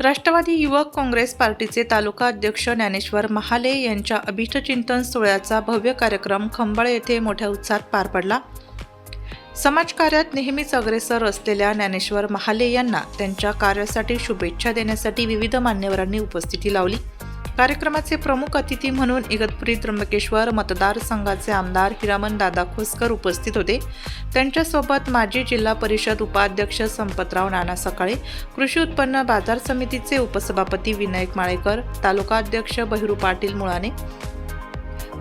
राष्ट्रवादी युवक काँग्रेस पार्टीचे तालुका अध्यक्ष ज्ञानेश्वर महाले यांच्या अभिष्टचिंतन सोहळ्याचा भव्य कार्यक्रम खंबाळ येथे मोठ्या उत्साहात पार पडला. समाजकार्यात नेहमीच अग्रेसर असलेल्या ज्ञानेश्वर महाले यांना त्यांच्या कार्यासाठी शुभेच्छा देण्यासाठी विविध मान्यवरांनी उपस्थिती लावली. कार्यक्रमाचे प्रमुख अतिथी म्हणून इगतपुरी त्र्यंबकेश्वर मतदारसंघाचे आमदार हिरामन दादा खोसकर उपस्थित होते. त्यांच्यासोबत माजी जिल्हा परिषद उपाध्यक्ष संपतराव नाना सकाळे कृषी उत्पन्न बाजार समितीचे उपसभापती विनायक माळेकर तालुका अध्यक्ष बहिरू पाटील मुळाने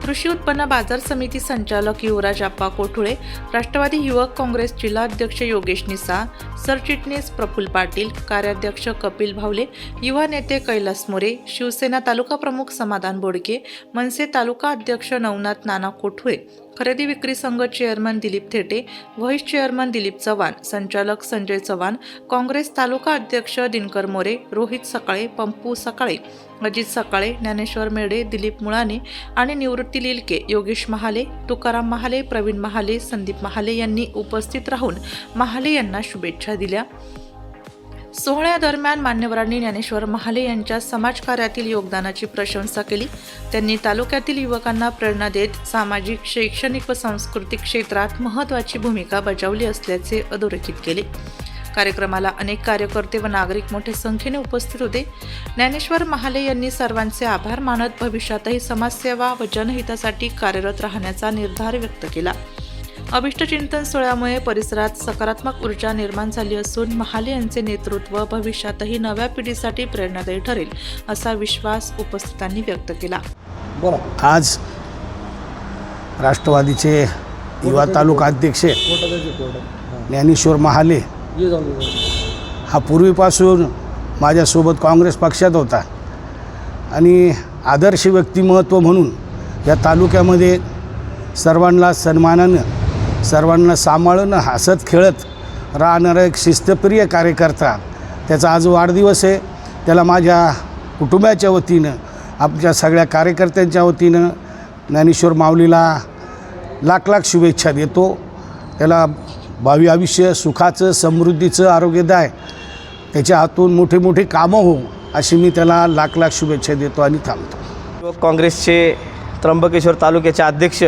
कृषी उत्पन्न बाजार समिती संचालक युवराज आप्पा कोठुळे राष्ट्रवादी युवक काँग्रेस जिल्हाध्यक्ष योगेश निसा सरचिटणीस प्रफुल पाटील कार्याध्यक्ष कपिल भावले युवा नेते कैलास मोरे शिवसेना तालुका प्रमुख समाधान बोडके मनसे तालुका अध्यक्ष नवनाथ नाना कोठुळे खरेदी विक्री संघ chairman Dilip Thete vice chairman Dilip Chavan संचालक संजय चव्हाण काँग्रेस तालुका अध्यक्ष दिनकर मोरे रोहित सकाळे पंपू सकाळे अजित सकाळे ज्ञानेश्वर मेढे दिलीप मुळाने आणि निवृत्ती लिलके योगेश महाले तुकाराम महाले प्रवीण महाले संदीप महाले यांनी उपस्थित राहून महाले यांना शुभेच्छा दिल्या. सोहळ्यादरम्यान मान्यवरांनी ज्ञानेश्वर महाले यांच्या समाजकार्यातील योगदानाची प्रशंसा केली. त्यांनी तालुक्यातील युवकांना प्रेरणा देत सामाजिक शैक्षणिक व सांस्कृतिक क्षेत्रात महत्त्वाची भूमिका बजावली असल्याचे अधोरेखित केले. कार्यक्रमाला अनेक कार्यकर्ते व नागरिक मोठ्या संख्येने उपस्थित होते. ज्ञानेश्वर महाले यांनी सर्वांचे आभार मानत भविष्यातही समाजसेवा व जनहितासाठी कार्यरत राहण्याचा निर्धार व्यक्त केला. अभिष्टचिंतन सोहळ्यामुळे परिसरात सकारात्मक ऊर्जा निर्माण झाली असून महाले यांचे नेतृत्व भविष्यातही नव्या पिढीसाठी प्रेरणादायी ठरेल असा विश्वास उपस्थितांनी व्यक्त केला. बोला. आज राष्ट्रवादीचे युवा तालुका अध्यक्ष ज्ञानेश्वर महाले हां. हा पूर्वीपासून माझ्यासोबत काँग्रेस पक्षात होता. आणि आदर्श व्यक्तिमत्व म्हणून या तालुक्यामध्ये सर्वांना सन्मानानं सर्वांना सांभाळून हसत खेळत राहणारा एक शिस्तप्रिय कार्यकर्ता. त्याचा आज वाढदिवस आहे. त्याला माझ्या कुटुंबाच्या वतीनं आमच्या सगळ्या कार्यकर्त्यांच्या वतीनं ज्ञानेश्वर माऊलीला लाख लाख शुभेच्छा देतो. त्याला भावी आयुष्य सुखाचं समृद्धीचं आरोग्यदाय त्याच्या हातून मोठे मोठे कामं हो अशी मी त्याला लाख लाख शुभेच्छा देतो आणि थांबतो. काँग्रेसचे त्र्यंबकेश्वर तालुक्याचे अध्यक्ष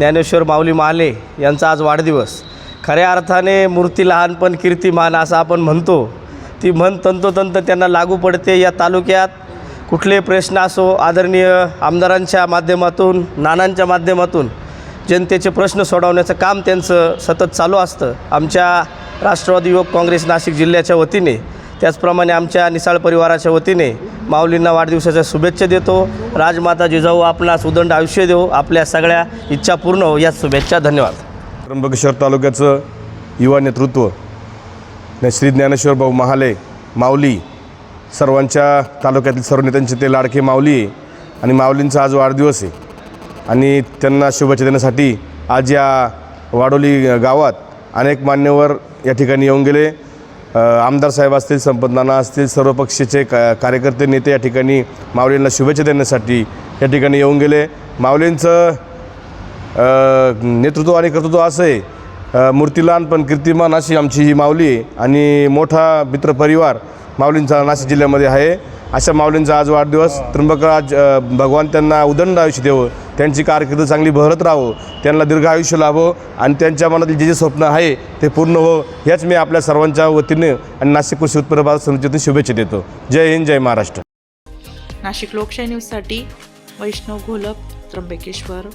ज्ञानेश्वर माऊली माले यांचा आज वाढदिवस. खऱ्या अर्थाने मूर्ती लहान पण कीर्तिमान असं आपण म्हणतो. ती म्हण तंतोतंत त्यांना लागू पडते. या तालुक्यात कुठले प्रश्न असो आदरणीय आमदारांच्या माध्यमातून नानांच्या माध्यमातून जनतेचे प्रश्न सोडवण्याचं काम त्यांचं सतत चालू असतं. आमच्या राष्ट्रवादी युवक काँग्रेस नाशिक जिल्ह्याच्या वतीने त्याचप्रमाणे आमच्या निसाळ परिवाराच्या वतीने माऊलींना वाढदिवसाच्या शुभेच्छा देतो. राजमाता जिजाऊ आपणास उदंड आयुष्य देऊ आपल्या सगळ्या इच्छा पूर्ण हो. या शुभेच्छा धन्यवाद. त्र्यंबकेश्वर तालुक्याचं युवा नेतृत्व श्री ज्ञानेश्वर भाऊ महाले माऊली सर्वांच्या तालुक्यातील सर्व नेत्यांचे ते लाडके माऊली आहे. आणि माऊलींचा आज वाढदिवस आहे. आणि त्यांना शुभेच्छा देण्यासाठी आज या वाडोली गावात अनेक मान्यवर या ठिकाणी येऊन गेले. आमदार साहेब असतील संपतनाना असतील सर्व पक्षाचे का कार्यकर्ते नेते या ठिकाणी माऊलींना शुभेच्छा देण्यासाठी या ठिकाणी येऊन गेले. माऊलींचं नेतृत्व आणि कर्तृत्व असं आहे. मूर्तीलान पण कीर्तिमान अशी आमची ही माऊली आहे. आणि मोठा मित्रपरिवार माऊलींचा नाशिक जिल्ह्यामध्ये आहे. अशा माऊलींचा आज वाढदिवस त्र्यंबकराज भगवान त्यांना उदंड आयुष्य देवं त्यांची कारकीर्द चांगली बहरत राहो त्यांना दीर्घ आयुष्य लाभो आणि त्यांच्या मनातील जे जे स्वप्न आहे ते पूर्ण हो ह्याच मी आपल्या सर्वांच्या वतीने आणि नाशिक कृषी उत्पन्न बाजार समितीतून शुभेच्छा देतो. जय हिंद जय महाराष्ट्र. नाशिक लोकशाही न्यूजसाठी वैष्णव घोलप त्र्यंबकेश्वर.